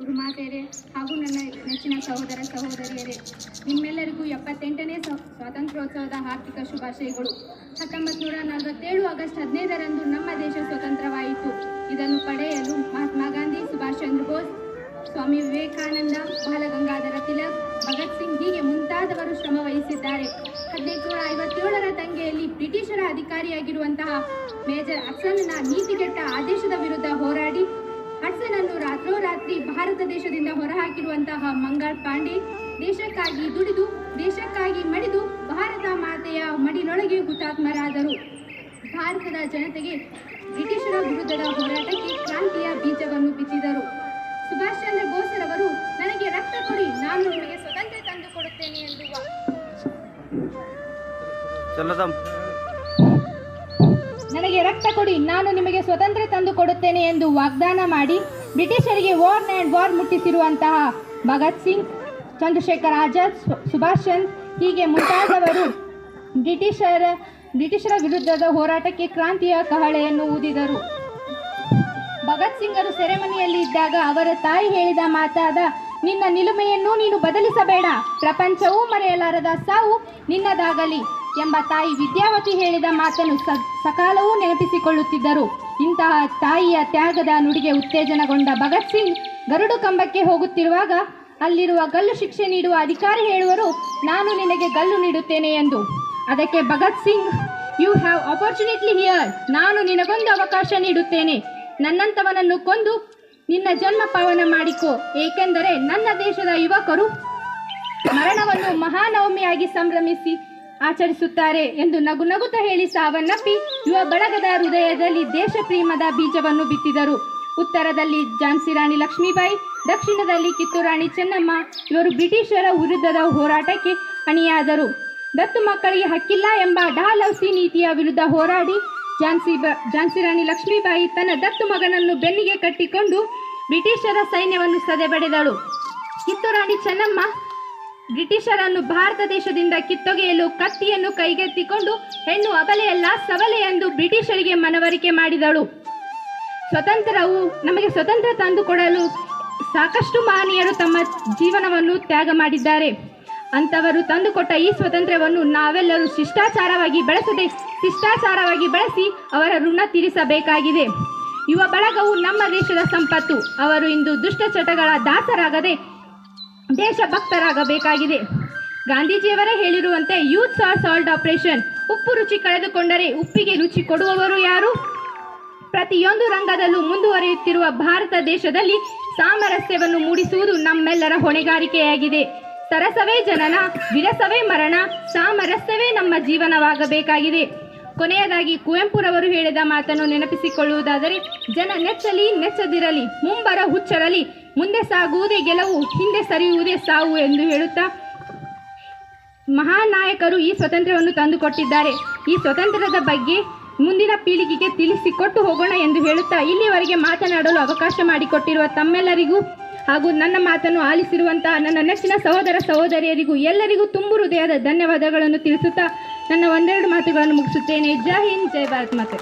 ಗುರುಮಾತೆಯರೇ ಹಾಗೂ ನನ್ನ ನೆಚ್ಚಿನ ಸಹೋದರ ಸಹೋದರಿಯರೇ, ನಿಮ್ಮೆಲ್ಲರಿಗೂ ಎಪ್ಪತ್ತೆಂಟನೇ ಸ್ವ- ಸ್ವಾತಂತ್ರ್ಯೋತ್ಸವದ ಆರ್ಥಿಕ ಶುಭಾಶಯಗಳು. ಹತ್ತೊಂಬತ್ತು ನೂರ ನಲವತ್ತೇಳು ಆಗಸ್ಟ್ ಹದಿನೈದರಂದು ನಮ್ಮ ದೇಶ ಸ್ವತಂತ್ರವಾಯಿತು. ಇದನ್ನು ಪಡೆಯಲು ಮಹಾತ್ಮ ಗಾಂಧಿ, ಸುಭಾಷ್ ಚಂದ್ರ ಬೋಸ್, ಸ್ವಾಮಿ ವಿವೇಕಾನಂದ, ಬಾಲಗಂಗಾಧರ ತಿಲಕ್, ಭಗತ್ ಸಿಂಗ್ ಹೀಗೆ ಮುಂತಾದವರು ಶ್ರಮ ವಹಿಸಿದ್ದಾರೆ. ಹದಿನೈದು ನೂರ ಐವತ್ತೇಳರ ದಂಗೆಯಲ್ಲಿ ಬ್ರಿಟಿಷರ ಅಧಿಕಾರಿಯಾಗಿರುವಂತಹ ಮೇಜರ್ ಅಫ್ಸಲ್ನ ನೀತಿಗೆಟ್ಟ ಆದೇಶದ ವಿರುದ್ಧ ಹೋರಾಡಿ ದೇಶದಿಂದ ಹೊರಹಾಕಿರುವಂತಹ ಮಂಗಳ್ ಪಾಂಡೆ ದೇಶಕ್ಕಾಗಿ ದುಡಿದು ದೇಶಕ್ಕಾಗಿ ಮಡಿದು ಭಾರತ ಮಾತೆಯ ಮಡಿನೊಳಗೆ ಹುತಾತ್ಮರಾದರು. ಭಾರತದ ಜನತೆಗೆ ಬ್ರಿಟಿಷರ ವಿರುದ್ಧದ ಹೋರಾಟಕ್ಕೆ ಕ್ರಾಂತಿಯ ಬೀಜವನ್ನು ಬಿತ್ತಿದರು. ಸುಭಾಷ್ ಚಂದ್ರ ಬೋಸ್ ರವರು ನನಗೆ ರಕ್ತ ಕೊಡಿ ನಾನು ನಿಮಗೆ ಸ್ವತಂತ್ರ ತಂದು ಕೊಡುತ್ತೇನೆ ಎನ್ನುವ ನನಗೆ ರಕ್ತ ಕೊಡಿ ನಾನು ನಿಮಗೆ ಸ್ವತಂತ್ರ ತಂದು ಕೊಡುತ್ತೇನೆ ಎಂದು ವಾಗ್ದಾನ ಮಾಡಿ ಬ್ರಿಟಿಷರಿಗೆ ವಾರ್ ಆ್ಯಂಡ್ ವಾರ್ ಮುಟ್ಟಿಸಿರುವಂತಹ ಭಗತ್ ಸಿಂಗ್, ಚಂದ್ರಶೇಖರ್ ಆಜಾದ್ ಸುಭಾಷ್ ಚಂದ್ರ ಹೀಗೆ ಮುಂತಾದವರು ಬ್ರಿಟಿಷರ ಬ್ರಿಟಿಷರ ವಿರುದ್ಧದ ಹೋರಾಟಕ್ಕೆ ಕ್ರಾಂತಿಯ ಕಹಳೆಯನ್ನು ಊದಿದರು. ಭಗತ್ ಸಿಂಗರು ಸೆರೆಮನಿಯಲ್ಲಿ ಇದ್ದಾಗ ಅವರ ತಾಯಿ ಹೇಳಿದ ಮಾತಾದ, ನಿನ್ನ ನಿಲುಮೆಯನ್ನು ನೀನು ಬದಲಿಸಬೇಡ. ಪ್ರಪಂಚವೂ ಮರೆಯಲಾರದ ಸಾವು ನಿನ್ನದಾಗಲಿ. ಎಂಬ ತಾಯಿ ವಿದ್ಯಾವತಿ ಹೇಳಿದ ಮಾತನ್ನು ಸಕಾಲವೂ ನೆನಪಿಸಿಕೊಳ್ಳುತ್ತಿದ್ದರು. ಇಂತಹ ತಾಯಿಯ ತ್ಯಾಗದ ನುಡಿಗೆ ಉತ್ತೇಜನಗೊಂಡ ಭಗತ್ ಸಿಂಗ್ ಗರುಡು ಕಂಬಕ್ಕೆ ಹೋಗುತ್ತಿರುವಾಗ ಅಲ್ಲಿರುವ ಗಲ್ಲು ಶಿಕ್ಷೆ ನೀಡುವ ಅಧಿಕಾರಿ ಹೇಳುವರು, ನಾನು ನಿನಗೆ ಗಲ್ಲು ನೀಡುತ್ತೇನೆ ಎಂದು. ಅದಕ್ಕೆ Bhagat Singh you have opportunity here ನಾನು ನಿನಗೊಂದು ಅವಕಾಶ ನೀಡುತ್ತೇನೆ. ನನ್ನಂಥವನನ್ನು ಕೊಂದು ನಿನ್ನ ಜನ್ಮ ಪಾವನ ಮಾಡಿಕೊ. ಏಕೆಂದರೆ ನನ್ನ ದೇಶದ ಯುವಕರು ಮರಣವನ್ನು ಮಹಾನವಮಿಯಾಗಿ ಸಂಭ್ರಮಿಸಿ ಆಚರಿಸುತ್ತಾರೆ ಎಂದು ನಗು ನಗುತ್ತ ಹೇಳಿ ಸಾವನ್ನಪ್ಪಿ ಯುವ ಬಳಗದ ಹೃದಯದಲ್ಲಿ ದೇಶ ಪ್ರೇಮದ ಬೀಜವನ್ನು ಬಿತ್ತಿದರು. ಉತ್ತರದಲ್ಲಿ ಝಾನ್ಸಿ ರಾಣಿ ಲಕ್ಷ್ಮೀಬಾಯಿ, ದಕ್ಷಿಣದಲ್ಲಿ ಕಿತ್ತೂರಾಣಿ ಚೆನ್ನಮ್ಮ ಇವರು ಬ್ರಿಟಿಷರ ವಿರುದ್ಧದ ಹೋರಾಟಕ್ಕೆ ಅಣಿಯಾದರು. ದತ್ತು ಮಕ್ಕಳಿಗೆ ಹಕ್ಕಿಲ್ಲ ಎಂಬ ಡಾಲೌಸಿ ನೀತಿಯ ವಿರುದ್ಧ ಹೋರಾಡಿ ಝಾನ್ಸಿ ಬ, ಝಾನ್ಸಿ ರಾಣಿ ಲಕ್ಷ್ಮೀಬಾಯಿ ತನ್ನ ದತ್ತು ಮಗನನ್ನು ಬೆನ್ನಿಗೆ ಕಟ್ಟಿಕೊಂಡು ಬ್ರಿಟಿಷರ ಸೈನ್ಯವನ್ನು ಸದೆಬಡೆದಳು. ಕಿತ್ತೂರಾಣಿ ಚೆನ್ನಮ್ಮ ಬ್ರಿಟಿಷರನ್ನು ಭಾರತ ದೇಶದಿಂದ ಕಿತ್ತೊಗೆಯಲು ಕತ್ತಿಯನ್ನು ಕೈಗೆತ್ತಿಕೊಂಡು ಹೆಣ್ಣು ಅಬಲೆಯಲ್ಲ ಸವಲೆ ಎಂದು ಬ್ರಿಟಿಷರಿಗೆ ಮನವರಿಕೆ ಮಾಡಿದಳು. ಸ್ವತಂತ್ರವು ನಮಗೆ ಸ್ವತಂತ್ರ ತಂದುಕೊಡಲು ಸಾಕಷ್ಟು ಮಹನೀಯರು ತಮ್ಮ ಜೀವನವನ್ನು ತ್ಯಾಗ ಮಾಡಿದ್ದಾರೆ. ಅಂಥವರು ತಂದುಕೊಟ್ಟ ಈ ಸ್ವಾತಂತ್ರ್ಯವನ್ನು ನಾವೆಲ್ಲರೂ ಶಿಷ್ಟಾಚಾರವಾಗಿ ಬಳಸದೆ ಶಿಷ್ಟಾಚಾರವಾಗಿ ಬಳಸಿ ಅವರ ಋಣ ತೀರಿಸಬೇಕಾಗಿದೆ. ಯುವ ಬಳಗವು ನಮ್ಮ ದೇಶದ ಸಂಪತ್ತು. ಅವರು ಇಂದು ದುಷ್ಟ ಚಟಗಳ ದಾಸರಾಗದೆ ದೇಶಭಕ್ತರಾಗಬೇಕಾಗಿದೆ. ಗಾಂಧೀಜಿಯವರೇ ಹೇಳಿರುವಂತೆ ಯೂತ್ ಆರ್ ಸಾಲ್ಟ್ ಆಪರೇಷನ್ ಉಪ್ಪು ರುಚಿ ಕಳೆದುಕೊಂಡರೆ ಉಪ್ಪಿಗೆ ರುಚಿ ಕೊಡುವವರು ಯಾರು? ಪ್ರತಿಯೊಂದು ರಂಗದಲ್ಲೂ ಮುಂದುವರಿಯುತ್ತಿರುವ ಭಾರತ ದೇಶದಲ್ಲಿ ಸಾಮರಸ್ಯವನ್ನು ಮೂಡಿಸುವುದು ನಮ್ಮೆಲ್ಲರ ಹೊಣೆಗಾರಿಕೆಯಾಗಿದೆ. ಸರಸವೇ ಜನನ, ವಿರಸವೇ ಮರಣ, ಸಾಮರಸ್ಯವೇ ನಮ್ಮ ಜೀವನವಾಗಬೇಕಾಗಿದೆ. ಕೊನೆಯದಾಗಿ ಕುವೆಂಪುರವರು ಹೇಳಿದ ಮಾತನ್ನು ನೆನಪಿಸಿಕೊಳ್ಳುವುದಾದರೆ, ಜನ ನೆಚ್ಚಲಿ ನೆಚ್ಚದಿರಲಿ, ಮುಂಬರ ಹುಚ್ಚರಲಿ ಮುಂದೆ ಸಾಗುವುದೇ ಗೆಲುವು, ಹಿಂದೆ ಸರಿಯುವುದೇ ಸಾವು ಎಂದು ಹೇಳುತ್ತಾ ಮಹಾನಾಯಕರು ಈ ಸ್ವಾತಂತ್ರ್ಯವನ್ನು ತಂದುಕೊಟ್ಟಿದ್ದಾರೆ. ಈ ಸ್ವಾತಂತ್ರ್ಯದ ಬಗ್ಗೆ ಮುಂದಿನ ಪೀಳಿಗೆಗೆ ತಿಳಿಸಿಕೊಟ್ಟು ಹೋಗೋಣ ಎಂದು ಹೇಳುತ್ತಾ ಇಲ್ಲಿಯವರೆಗೆ ಮಾತನಾಡಲು ಅವಕಾಶ ಮಾಡಿಕೊಟ್ಟಿರುವ ತಮ್ಮೆಲ್ಲರಿಗೂ ಹಾಗೂ ನನ್ನ ಮಾತನ್ನು ಆಲಿಸಿರುವಂತಹ ನನ್ನ ನೆಚ್ಚಿನ ಸಹೋದರ ಸಹೋದರಿಯರಿಗೂ ಎಲ್ಲರಿಗೂ ತುಂಬು ಹೃದಯದ ಧನ್ಯವಾದಗಳನ್ನು ತಿಳಿಸುತ್ತಾ ನನ್ನ ಒಂದೆರಡು ಮಾತುಗಳನ್ನು ಮುಗಿಸುತ್ತೇನೆ. ಜೈ ಹಿಂದ್, ಜೈ ಭಾರತ್ ಮಾತೆ.